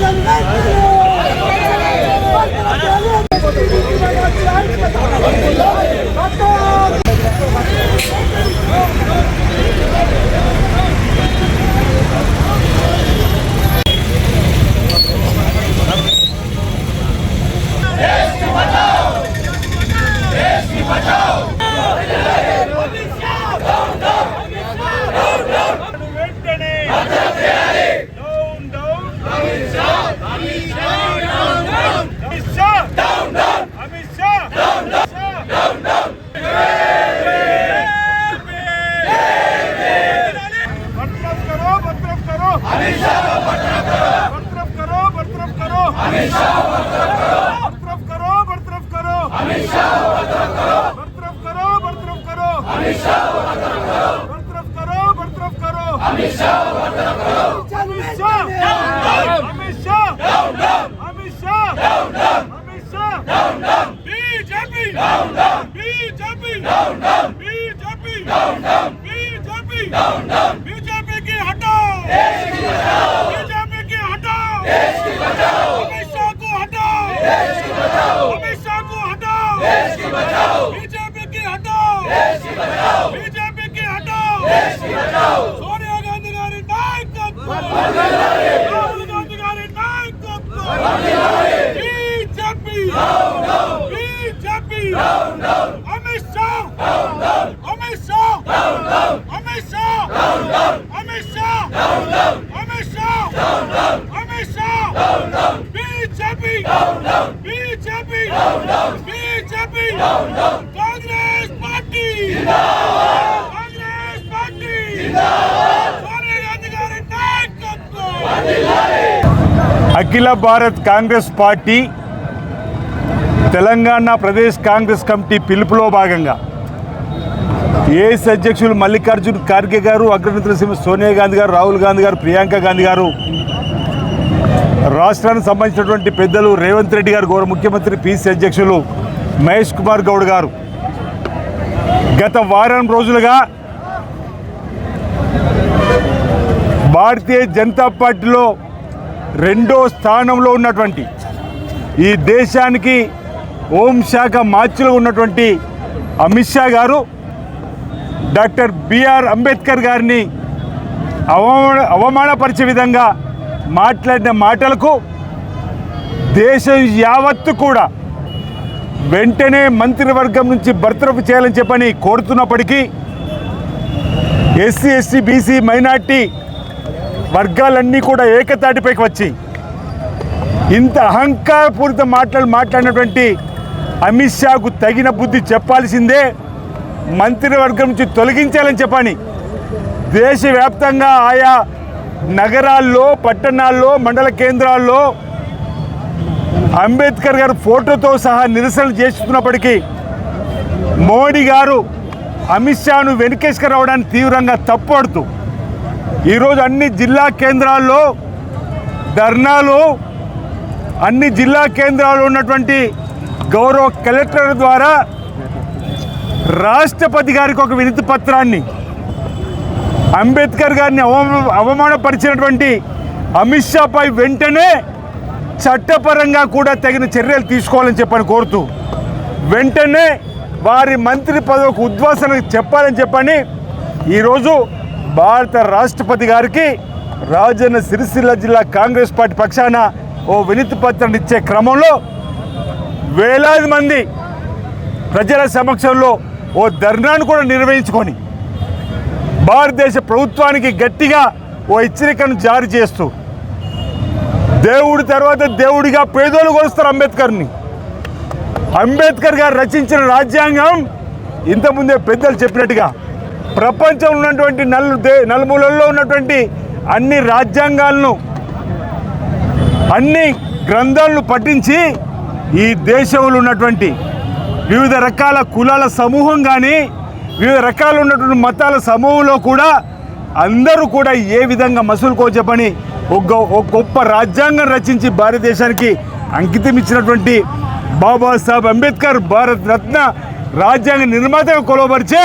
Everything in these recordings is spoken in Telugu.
Let's go! बरतरफ करो बरतरफ करो। बरतरफ करो बरतरफ करो। बरतरफ करो बरतरफ करो। बरतरफ करो बरतरफ करो। Akhila Bharat Congress party Telangana Pradesh Congress committee పిలుపులో భాగంగా ఏఎస్ అధ్యక్షులు మల్లికార్జున్ ఖార్గే గారు అగ్రనేతల సీమ సోనియా గాంధీ గారు రాహుల్ గాంధీ గారు ప్రియాంక గాంధీ గారు రాష్ట్రానికి సంబంధించినటువంటి పెద్దలు రేవంత్ రెడ్డి గారు గౌరవ ముఖ్యమంత్రి పిసి అధ్యక్షులు మహేష్ కుమార్ గౌడ్ గారు. గత వారం రోజులుగా భారతీయ జనతా పార్టీలో రెండో స్థానంలో ఉన్నటువంటి ఈ దేశానికి హోంశాఖ మార్చిలో ఉన్నటువంటి అమిత్ షా గారు డాక్టర్ బిఆర్ అంబేద్కర్ గారిని అవమాన అవమానపరిచే విధంగా మాట్లాడిన మాటలకు దేశం యావత్తు కూడా వెంటనే మంత్రివర్గం నుంచి బర్తరఫ్ చేయాలని చెప్పని కోరుతున్నప్పటికీ ఎస్సీ ఎస్టీ బీసీ మైనార్టీ వర్గాలన్నీ కూడా ఏకతాటిపైకి వచ్చి ఇంత అహంకారపూరిత మాట్లాడి మాట్లాడినటువంటి అమిత్ షాకు తగిన బుద్ధి చెప్పాల్సిందే మంత్రివర్గం నుంచి తొలగించాలని చెప్పని దేశవ్యాప్తంగా ఆయా నగరాల్లో పట్టణాల్లో మండల కేంద్రాల్లో అంబేద్కర్ గారు ఫోటోతో సహా నిరసనలు చేస్తున్నప్పటికీ మోడీ గారు అమిత్ షాను వెనుకేసుకురావడానికి తీవ్రంగా తప్పుపడుతూ ఈరోజు అన్ని జిల్లా కేంద్రాల్లో ధర్నాలు అన్ని జిల్లా కేంద్రాల్లో ఉన్నటువంటి గౌరవ కలెక్టర్ ద్వారా రాష్ట్రపతి గారికి ఒక వినతి పత్రాన్ని అంబేద్కర్ గారిని అవమానపరిచినటువంటి అమిత్ షాపై వెంటనే చట్టపరంగా కూడా తగిన చర్యలు తీసుకోవాలని చెప్పని కోరుతూ వెంటనే వారి మంత్రి పదవికి ఉద్వాసన చెప్పాలని చెప్పని ఈరోజు భారత రాష్ట్రపతి గారికి రాజన్న సిరిసిల్ల జిల్లా కాంగ్రెస్ పార్టీ పక్షాన ఓ వినతి పత్రం ఇచ్చే క్రమంలో వేలాది మంది ప్రజల సమక్షంలో ఓ ధర్నాను కూడా నిర్వహించుకొని భారతదేశ ప్రభుత్వానికి గట్టిగా ఓ హెచ్చరికను జారీ చేస్తూ దేవుడి తర్వాత దేవుడిగా పేదోళ్ళు కొలుస్తారు అంబేద్కర్ని. అంబేద్కర్ గారు రచించిన రాజ్యాంగం ఇంతకుముందే పెద్దలు చెప్పినట్టుగా ప్రపంచంలో ఉన్నటువంటి నలు దే నలుమూలల్లో ఉన్నటువంటి అన్ని రాజ్యాంగాలను అన్ని గ్రంథాలను పఠించి ఈ దేశంలో ఉన్నటువంటి వివిధ రకాల కులాల సమూహం కానీ వివిధ రకాల ఉన్నటువంటి మతాల సమూహంలో కూడా అందరూ కూడా ఏ విధంగా మసులుకో చెప్పని ఒక గొ- గొప్ప రాజ్యాంగం రచించి భారతదేశానికి అంకితం ఇచ్చినటువంటి బాబాసాహెబ్ అంబేద్కర్ భారత్ రత్న రాజ్యాంగ నిర్మాతగా కొలవపరిచే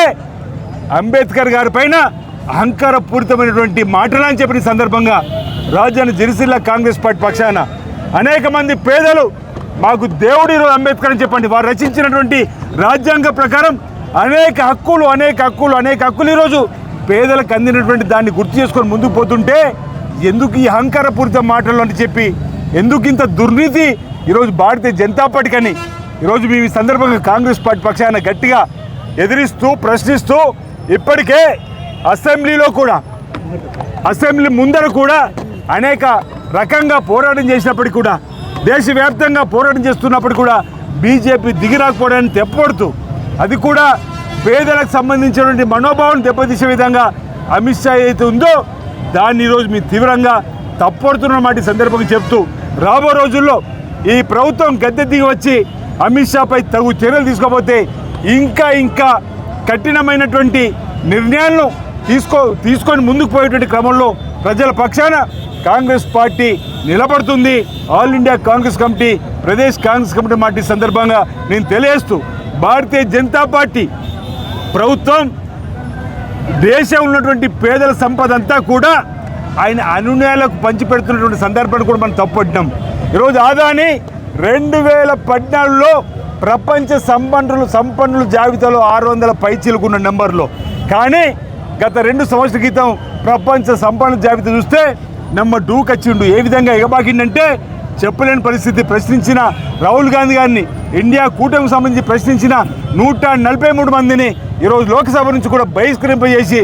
అంబేద్కర్ గారి పైన అహంకారపూరితమైనటువంటి మాటలని చెప్పిన సందర్భంగా రాజధాని జిరిసిల్ల కాంగ్రెస్ పార్టీ పక్షాన అనేక మంది పేదలు మాకు దేవుడి అంబేద్కర్ అని చెప్పండి. వారు రచించినటువంటి రాజ్యాంగ ప్రకారం అనేక హక్కులు అనేక హక్కులు అనేక హక్కులు ఈరోజు పేదలకు అందినటువంటి దాన్ని గుర్తు చేసుకొని ముందుకు పోతుంటే ఎందుకు ఈ అహంకారపూరిత మాటలు అని చెప్పి ఎందుకు ఇంత దుర్నీతి ఈరోజు భారతీయ జనతా పార్టీకని ఈరోజు మేము ఈ సందర్భంగా కాంగ్రెస్ పార్టీ పక్షాన గట్టిగా ఎదిరిస్తూ ప్రశ్నిస్తూ ఇప్పటికే అసెంబ్లీలో కూడా అసెంబ్లీ ముందర కూడా అనేక రకంగా పోరాటం చేసినప్పటికీ కూడా దేశవ్యాప్తంగా పోరాటం చేస్తున్నప్పుడు కూడా బీజేపీ దిగిరాకపోవడాన్ని తెప్పబడుతూ అది కూడా పేదలకు సంబంధించినటువంటి మనోభావం దెబ్బతీసే విధంగా అమిత్ షా ఏదైతే ఉందో దాన్ని ఈరోజు మీ తీవ్రంగా తప్పడుతున్న మాట ఈ సందర్భంగా చెప్తూ రాబో రోజుల్లో ఈ ప్రభుత్వం గద్దె దిగి వచ్చి అమిత్ షాపై తగు చర్యలు తీసుకోకపోతే ఇంకా ఇంకా కఠినమైనటువంటి నిర్ణయాలను తీసుకో తీసుకొని ముందుకు పోయేటువంటి క్రమంలో ప్రజల పక్షాన కాంగ్రెస్ పార్టీ నిలబడుతుంది. All India Congress committee Pradesh Congress committee మాట సందర్భంగా నేను తెలియజేస్తూ భారతీయ జనతా పార్టీ ప్రభుత్వం దేశం ఉన్నటువంటి పేదల సంపద అంతా కూడా ఆయన అనునయాలకు పంచిపెడుతున్నటువంటి సందర్భాన్ని కూడా మనం తప్పట్టినాం ఈరోజు ఆదాని రెండు వేల పద్నాలుగులో ప్రపంచ సంపన్నులు సంపన్నుల జాబితాలో ఆరు వందల పైచీలకున్న నెంబర్లో. కానీ గత రెండు సంవత్సరాల క్రితం ప్రపంచ సంపన్నుల జాబితా చూస్తే నెంబర్ టూకి వచ్చిండు. ఏ విధంగా ఎగబాకిండంటే చెప్పలేని పరిస్థితి ప్రశ్నించిన రాహుల్ గాంధీ గారిని ఇండియా కూటమికి సంబంధించి ప్రశ్నించిన నూట నలభై మూడు మందిని ఈరోజు లోక్సభ నుంచి కూడా బహిష్కరింపజేసి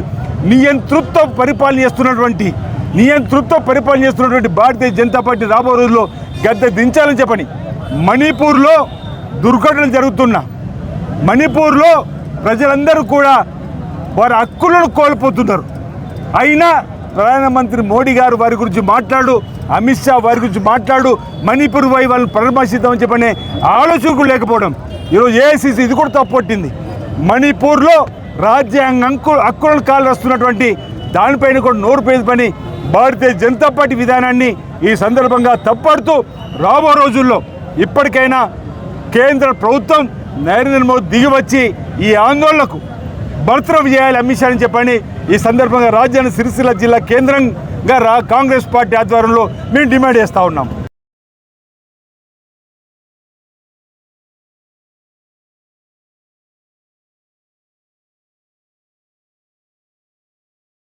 నియంతృత్వ పరిపాలన చేస్తున్నటువంటి నియంతృత్వ పరిపాలన చేస్తున్నటువంటి భారతీయ జనతా పార్టీ రాబో రోజుల్లో గద్దె దించాలని చెప్పని మణిపూర్లో దుర్ఘటనలు జరుగుతున్న మణిపూర్లో ప్రజలందరూ కూడా వారి హక్కులను కోల్పోతున్నారు. అయినా ప్రధానమంత్రి మోడీ గారు వారి గురించి మాట్లాడు అమిత్ షా వారి గురించి మాట్లాడు మణిపూర్ పోయి వాళ్ళని పరామర్శిద్దామని చెప్పనే ఆలోచన లేకపోవడం. ఈరోజు ఏఐసిసి ఇది కూడా తప్పొట్టింది మణిపూర్లో రాజ్యాంగ హక్కు హక్కులను కాలు వస్తున్నటువంటి దానిపైన కూడా నోరు పేద పని భారతీయ జనతా పార్టీ విధానాన్ని ఈ సందర్భంగా తప్పడుతూ రాబో రోజుల్లో ఇప్పటికైనా కేంద్ర ప్రభుత్వం నరేంద్ర మోదీ దిగివచ్చి ఈ ఆందోళనకు బర్తరఫ్ చేయాలి అమిత్ షా అని చెప్పని ఈ సందర్భంగా రాజధాని సిరిసిల్ల జిల్లా కేంద్రంగా రా కాంగ్రెస్ పార్టీ ఆధ్వర్యంలో మేము డిమాండ్ చేస్తూ ఉన్నాం.